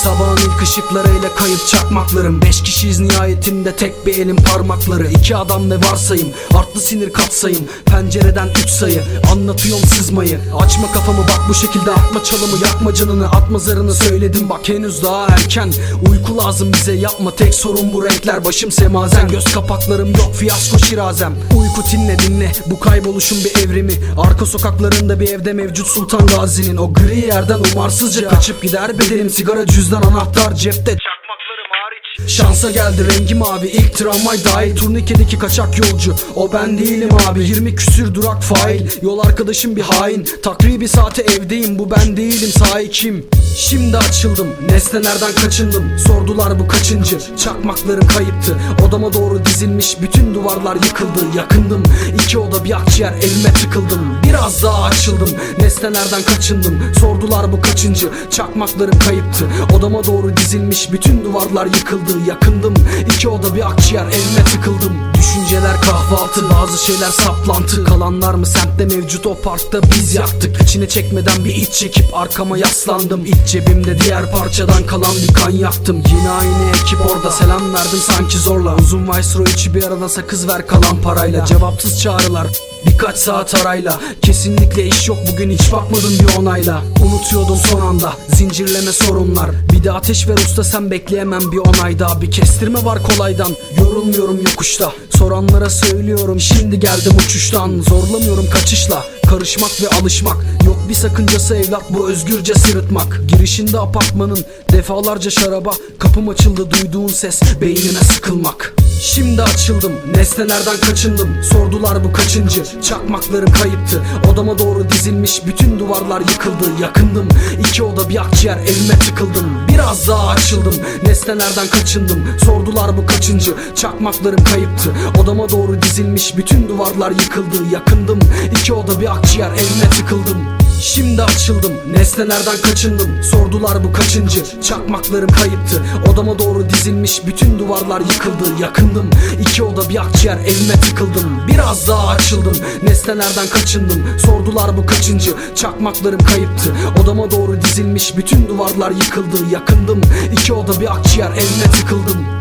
Sabahın ilk ışıklarıyla kayıp çakmaklarım. Beş kişiyiz nihayetinde tek bir elin parmakları. İki adam ve varsayım Artlı sinir katsayım. Pencereden üç sayı Anlatıyorum sızmayı. Açma kafamı bak bu şekilde atma çalımı. Yakma canını atma zarını söyledim. Bak henüz daha erken. Uyku lazım bize yapma tek sorun bu renkler. Başım semazen göz kapaklarım yok fiyasko şirazem. Uyku tinle dinle. Bu kayboluşun bir evrimi. Arka sokaklarında bir evde mevcut Sultan Gazi'nin. O gri yerden umarsızca kaçıp gider bedenim. Sigara cüzdan anahtar Discordzie Wtedy Şansa geldi rengi mavi. İlk tramvay dahil. Turnikedeki kaçak yolcu. O ben değilim abi. 20 küsür durak fail. Yol arkadaşım bir hain. Takribi saate evdeyim. Bu ben değilim. Sahi kim? Şimdi açıldım. Nesnelerden kaçındım? Sordular bu kaçıncı? Çakmaklarım kayıptı. Odama doğru dizilmiş bütün duvarlar yıkıldı. Yakındım. İki oda bir akciğer elime tıkıldım. Biraz daha açıldım. Nesnelerden kaçındım? Sordular bu kaçıncı? Çakmaklarım kayıptı. Odama doğru dizilmiş bütün duvarlar yıkıldı Yakındım. İki oda bir akciğer elime tıkıldım. Düşünceler kahvaltı bazı şeyler saplantı. Kalanlar mı semtte mevcut o parkta biz yaktık. İçine çekmeden bir iç çekip arkama yaslandım. İç cebimde diğer parçadan kalan bir kan yaktım. Yine aynı ekip orada selam verdim sanki zorla. Uzun Viceroy içi bir arada sakız ver kalan parayla. Cevapsız çağrılar Birkaç saat arayla. Kesinlikle iş yok. Bugün hiç bakmadım bir onayla. Unutuyordum son anda. Zincirleme sorunlar. Bir de ateş ver usta sen bekleyemem bir onay daha Bir kestirme var kolaydan. Yorulmuyorum yokuşta. Soranlara söylüyorum şimdi geldim uçuştan. Zorlamıyorum kaçışla. Karışmak ve alışmak. Yok bir sakıncası evlat bu özgürce sırıtmak. Girişinde apartmanın Defalarca şaraba Kapım açıldı. Duyduğun ses Beynine sıkılmak Şimdi açıldım nesnelerden kaçındım? Sordular bu kaçıncı? Çakmaklarım kayıptı. Odama doğru dizilmiş bütün duvarlar yıkıldı. Yakındım iki oda bir akciğer elime tıkıldım. Biraz daha açıldım nesnelerden kaçındım? Sordular bu kaçıncı? Çakmaklarım kayıptı. Odama doğru dizilmiş bütün duvarlar yıkıldı. Yakındım iki oda bir akciğer elime tıkıldım Şimdi açıldım nesnelerden kaçındım? Sordular bu kaçıncı? Çakmaklarım kayıptı. Odama doğru dizilmiş bütün duvarlar yıkıldı. Yakındım iki oda bir akciğer elime tıkıldım. Biraz daha açıldım nesnelerden kaçındım? Sordular bu kaçıncı? Çakmaklarım kayıptı. Odama doğru dizilmiş bütün duvarlar yıkıldı. Yakındım iki oda bir akciğer elime tıkıldım